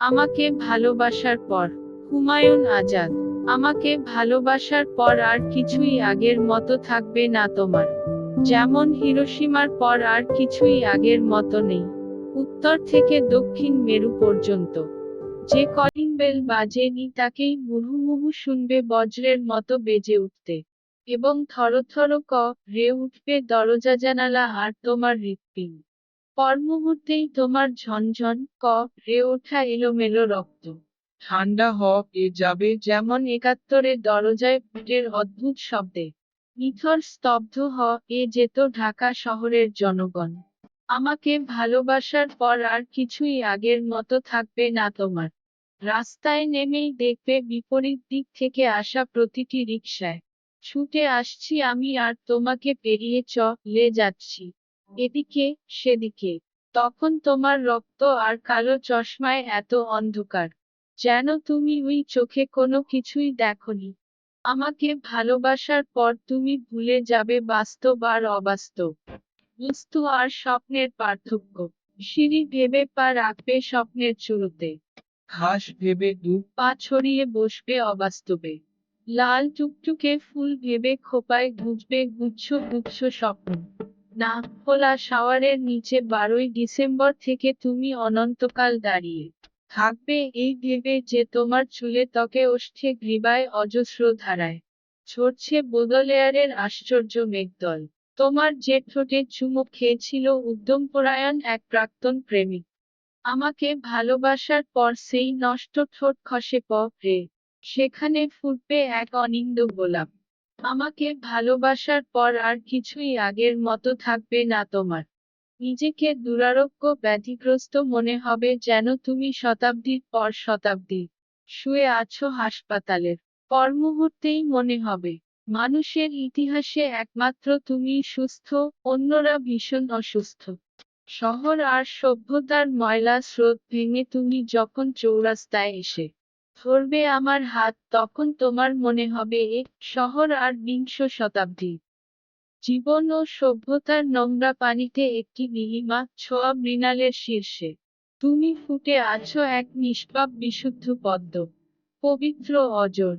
আমাকে ভালোবাসার পর। হুমায়ুন আজাদ, আমাকে ভালোবাসার পর আর কিছুই আগের মতো থাকবে না তোমার। যেমন হিরোসীমার পর আর কিছুই আগের মতো নেই। উত্তর থেকে দক্ষিণ মেরু পর্যন্ত। যে কলিং বেল বাজেনি তাকেই মুহুমুহু শুনবে বজ্রের মতো বেজে উঠতে। এবং থরথর ক, রে, উঠবে দরজা জানালা আর তোমার হৃৎপিণ্ড। পর মুহূর্তেই তোমার ঝনঝন ক রে ওঠা এলোমেলো রক্ত। ঠান্ডা হ এ যাবে। যেমন একাত্তরের দরজায় বুটের অদ্ভুত শব্দে। নিথর স্তব্ধ হ এ যেত ঢাকা শহরের জনগণ। আমাকে ভালোবাসার পর আর কিছুই আগের মতো থাকবে না তোমার। রাস্তায় নেমেই দেখবে বিপরীত দিক থেকে আসা প্রতিটি রিকশায়। ছুটে আসছি আমি আর তোমাকে পেরিয়ে চ লে যাচ্ছি। এদিকে সেদিকে। তখন তোমার রক্ত আর কালো চশমায় এত অন্ধকার। যেন তুমি ওই চোখে কোনো কিছুই দেখনি। আমাকে ভালোবাসার পর তুমি ভুলে যাবে বাস্তব আর অবাস্তব। বস্তু আর স্বপ্নের পার্থক্য। সিঁড়ি ভেবে পা রাখবে স্বপ্নের চুরুতে ঘাস ভেবে ডুব পা ছড়িয়ে বসবে অবাস্তবে। লাল টুকটুকে ফুল ভেবে খোপায় গুজবে গুচ্ছ গুচ্ছ স্বপ্ন। না খোলা শাওয়ারের নিচে বারোই ডিসেম্বর থেকে তুমি অনন্তকাল দাঁড়িয়ে থাকবে। এই ভেবে যে তোমার চুলে ত্বকে ওষ্ঠে গ্রীবায় অজস্র ধারায় ঝরছে বোদলেয়ারের আশ্চর্য মেঘদল। তোমার যে ঠোঁটে চুমুক খেয়েছিল উদ্যমপরায়ণ এক প্রাক্তন প্রেমিক। আমাকে ভালোবাসার পর সেই নষ্ট ঠোঁট খসে প সেখানে ফুটবে এক অনিন্দ গোলাপ। আমাকে ভালোবাসার পর আর কিছুই আগের মতো থাকবে না তোমার। নিজেকে দুরারোগ্য ব্যাধিগ্রস্ত মনে হবে যেন তুমি শতাব্দীর পর শতাব্দী শুয়ে আছো হাসপাতালের। পর মুহূর্তেই মনে হবে, মানুষের ইতিহাসে একমাত্র তুমি সুস্থ, অন্যরা ভীষণ অসুস্থ। শহর আর সভ্যতার ময়লা স্রোত ভেঙে তুমি যখন চৌরাস্তায় এসে ধরবে আমার হাত, তখন তোমার মনে হবে এ শহর আর বিংশ শতাব্দী। জীবন ও সভ্যতার নোংরা পানিতে একটি নীলিমা ছোঁয়া মৃণালের শীর্ষে। তুমি ফুটে আছো এক নিষ্পাপ বিশুদ্ধ পদ্ম, পবিত্র অজর।